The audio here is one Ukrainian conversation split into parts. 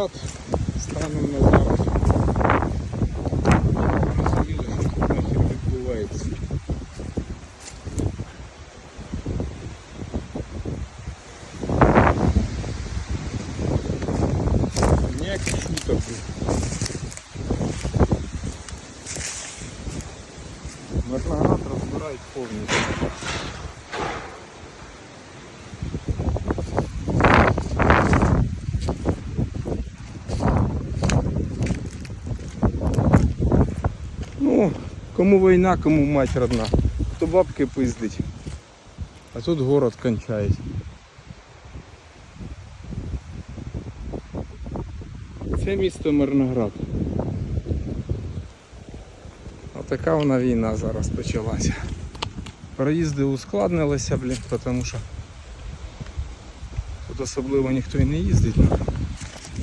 виноград станом на зараз. Розуміли, що тут нахер відбувається. Ніяких шуток. Можна розбирають повністю. Ну, кому війна, кому мать родна. То бабки пиздить. А тут город кончається. Це місто Мирноград. Отака вона війна зараз почалася. Проїзди ускладнилися, блін, тому що тут особливо ніхто і не їздить.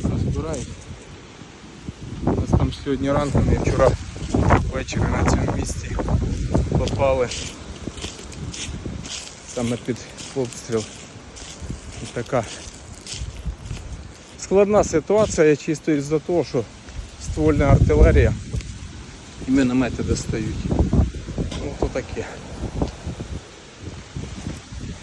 Розбирають. У нас там сьогодні ранком і вчора ввечері на цьому місці попали саме під обстріл. Така складна ситуація чисто із-за того, що ствольна артилерія і міномети достають. Ну то таке.